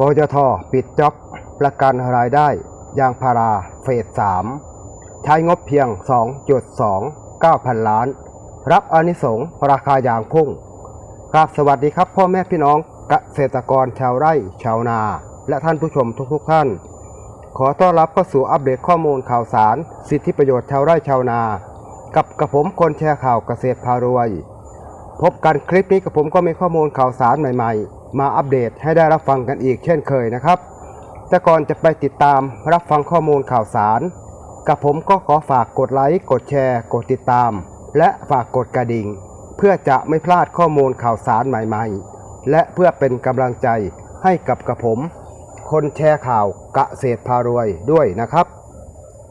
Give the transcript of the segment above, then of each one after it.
กยทปิดจ็อบประกันรายได้ยางพาราเฟส3ใช้งบเพียง 2.29 พันล้าน รับอนิสงราคายางพุ่งครับสวัสดีครับ พ่อแม่พี่น้องเกษตรกรชาวไร่ชาวนา และท่านผู้ชมทุกๆท่าน ขอต้อนรับเข้าสู่อัปเดตข้อมูลข่าวสาร สิทธิประโยชน์ชาวไร่ชาวนา กับกระผมคนแชร์ข่าวเกษตรพารวย พบกันคลิปนี้กับผมก็มีข้อมูลข่าวสารใหม่ๆ มาอัปเดตให้ได้รับฟังกันอีกเช่นเคยนะครับ แต่ก่อนจะไปติดตามรับฟังข้อมูลข่าวสาร กับผมก็ขอฝากกดไลค์กดแชร์ กดติดตาม และฝากกดกระดิ่ง เพื่อจะไม่พลาดข้อมูลข่าวสารใหม่ๆ และเพื่อเป็นกำลังใจให้กับกระผม คนแชร์ข่าวกะเกษตรพารวยด้วยนะครับ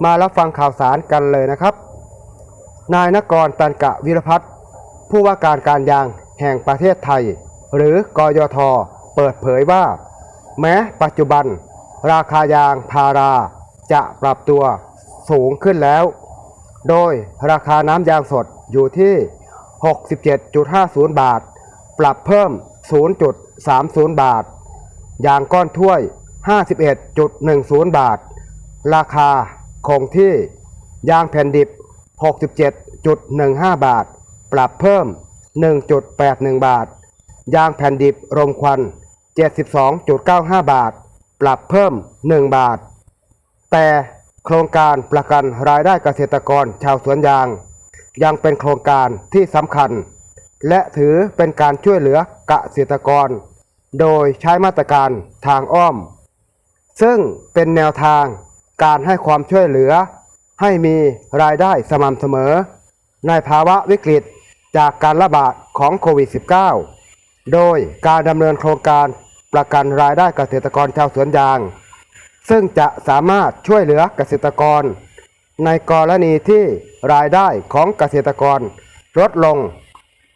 มารับฟังข่าวสารกันเลยนะครับ นายนกรตันกะวิรพัฒน์ผู้ว่าการการยางแห่งประเทศไทย หรือกยท เปิดเผยว่า แม้ปัจจุบัน ราคายางพาราจะปรับตัวสูงขึ้นแล้ว โดยราคาน้ำยางสดอยู่ที่ 67.50 บาท ปรับเพิ่ม 0.30 บาท ยางก้อนถ้วย 51.10 บาท ราคาคงที่ ยางแผ่นดิบ 67.15 บาท ปรับเพิ่ม 1.81 บาท ยางแผ่นดิบรมควัน 72.95 บาท ปรับเพิ่ม 1 บาท แต่โครงการประกันรายได้เกษตรกรชาวสวนยาง ยังเป็นโครงการที่สำคัญ และถือเป็นการช่วยเหลือเกษตรกร โดยใช้มาตรการทางอ้อม ซึ่งเป็นแนวทางการให้ความช่วยเหลือ ให้มีรายได้สม่ำเสมอ ในภาวะวิกฤตจากการระบาดของโควิด -19 โดยการดำเนินโครงการประกันรายได้เกษตรกรชาวสวนยาง ซึ่งจะสามารถช่วยเหลือเกษตรกร ในกรณีที่รายได้ของเกษตรกรลดลง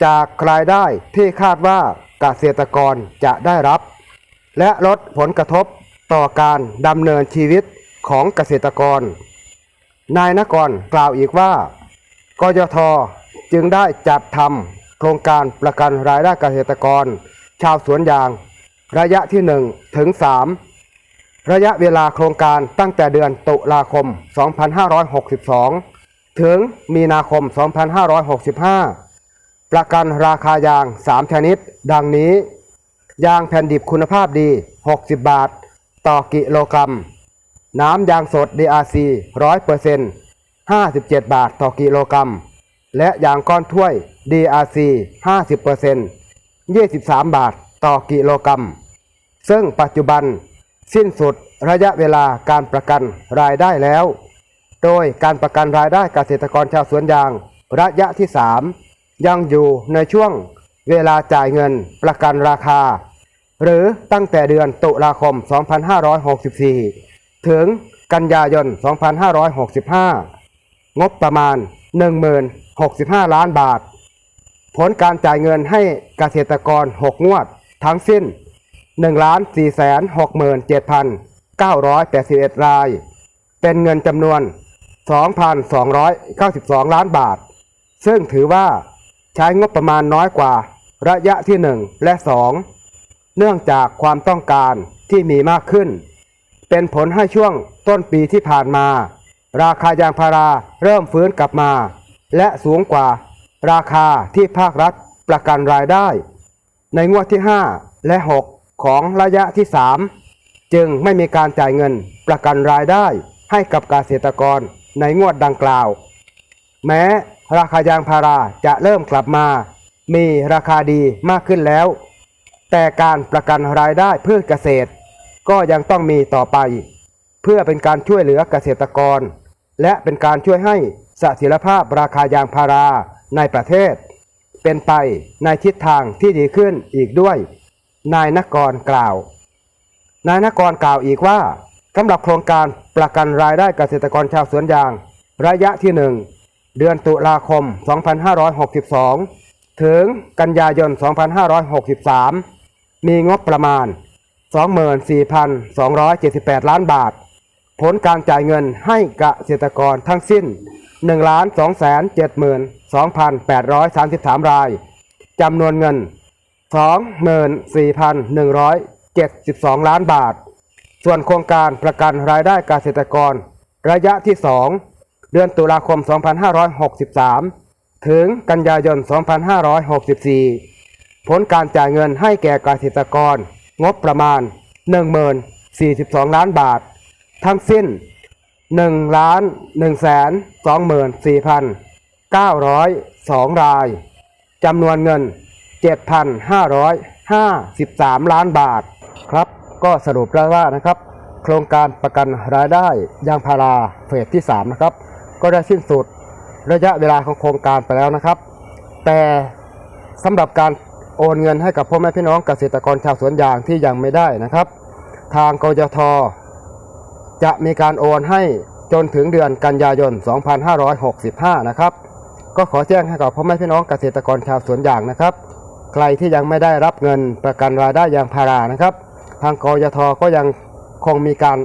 จากรายได้ที่คาดว่าเกษตรกรจะได้รับ และลดผลกระทบต่อการดำเนินชีวิตของเกษตรกร นายนกรกล่าวอีกว่ากยทจึงได้จัดทำ โครงการประกันรายได้เกษตรกร ชาวสวนยาง ระยะที่ 1 ถึง 3 ระยะเวลาโครงการตั้งแต่เดือนตุลาคม 2562 ถึงมีนาคม 2565 ประกันราคายาง 3 ชนิด ดังนี้ ยางแผ่นดิบคุณภาพดี 60 บาท ต่อกิโลกรัม น้ำยางสด DRC 100% 57 บาทต่อกิโลกรัม และยางก้อนถ้วย DRC 50% 23 บาทต่อกิโลกรัม ซึ่งปัจจุบันสิ้นสุดระยะเวลาการประกันรายได้แล้ว โดยการประกันรายได้เกษตรกรชาวสวนยางระยะที่ 3 ยังอยู่ในช่วงเวลาจ่ายเงินประกันราคา หรือตั้งแต่เดือนตุลาคม 2564 ถึงกันยายน 2565 งบประมาณ 1065 ล้านบาท ผลการจ่ายเงินให้เกษตรกร 6 งวด ทั้งสิ้น 1,467,981 ราย เป็นเงินจำนวน 2,292 ล้านบาท ซึ่งถือว่าใช้งบประมาณน้อยกว่าระยะที่ 1 และ 2 เนื่องจากความต้องการที่มีมากขึ้น เป็นผลให้ช่วงต้นปีที่ผ่านมา ราคายางพาราเริ่มฟื้นกลับมา และสูงกว่า ราคาที่ภาครัฐประกันรายได้ ในงวดที่ 5 และ 6 ของระยะที่ 3 จึงไม่มีการจ่ายเงินประกันรายได้ให้กับเกษตรกรในงวดดังกล่าว แม้ราคายางพาราจะเริ่มกลับมา มีราคาดีมากขึ้นแล้ว แต่การประกันรายได้พืชเกษตร ก็ยังต้องมีต่อไป เพื่อเป็นการช่วยเหลือเกษตรกร และเป็นการช่วยให้เสถียรภาพราคายางพาราในประเทศ เป็นไปในทิศทางที่ดีขึ้นอีกด้วย นายนกรกล่าว นายนกรกล่าวอีกว่าสำหรับโครงการประกันรายได้เกษตรกรชาวสวนยาง ระยะที่ 1 เดือนตุลาคม 2562 ถึงกันยายน 2563 มีงบประมาณ 24,278 ล้านบาท ผลการจ่ายเงินให้เกษตรกรทั้งสิ้น 1,272,833 รายจำนวนเงิน 24,172 ล้านบาท ส่วนโครงการประกันรายได้เกษตรกร ระยะที่ 2 เดือนตุลาคม 2563 ถึงกันยายน 2564 ผลการจ่ายเงินให้แก่เกษตรกรงบประมาณ 10,042 ล้านบาท ทั้งสิ้น1ล้าน1แสน24,902 ราย จำนวนเงิน 7,553 ล้านบาทครับ ก็สรุปแล้วว่านะครับ โครงการประกันรายได้ยางพาราเฟสที่ 3 นะครับ ก็ได้สิ้นสุดระยะเวลาของโครงการไปแล้วนะครับ แต่สำหรับการโอนเงินให้กับพ่อแม่พี่น้องเกษตรกรชาวสวนยางที่ยังไม่ได้นะครับ ทางกยท จะมีการโอนให้จนถึงเดือนกันยายน 2565 นะครับ ก็ขอแจ้งให้กับพ่อแม่พี่น้องเกษตรกรชาวสวนยางนะครับ ใครที่ยังไม่ได้รับเงินประกันรายได้ยางพารานะครับ ทางกยทก็ยังคงมีการ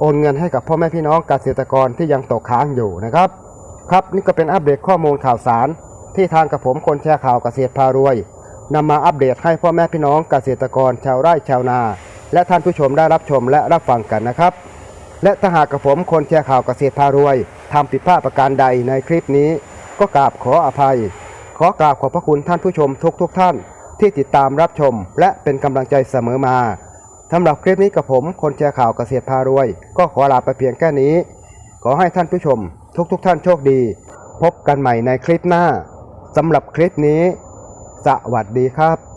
โอนเงินให้กับพ่อแม่พี่น้องเกษตรกรที่ยังตกค้างอยู่นะครับ ครับนี่ก็เป็นอัปเดตข้อมูลข่าวสาร ที่ทางกับผมคนแชร์ข่าวเกษตรพารวยนำมาอัปเดตให้พ่อแม่พี่น้องเกษตรกรชาวไร่ชาวนา และท่านผู้ชมได้รับชมและรับฟังกันนะครับ และถ้าหากกับผมคนแชร์ข่าวเกษตรพารวยทำผิดพลาดประการใดในคลิปนี้ ก็กราบขออภัย ขอกราบขอบพระคุณท่านผู้ชมทุกทุกท่าน ที่ติดตามรับชม และเป็นกำลังใจเสมอมาสำหรับคลิปนี้กับผมคนแชร์ข่าวเกษตรพารวย ก็ขอลาไปเพียงแค่นี้ ขอให้ท่านผู้ชม ทุกทุกท่านโชคดี พบกันใหม่ในคลิปหน้าสำหรับคลิปนี้ สวัสดีครับ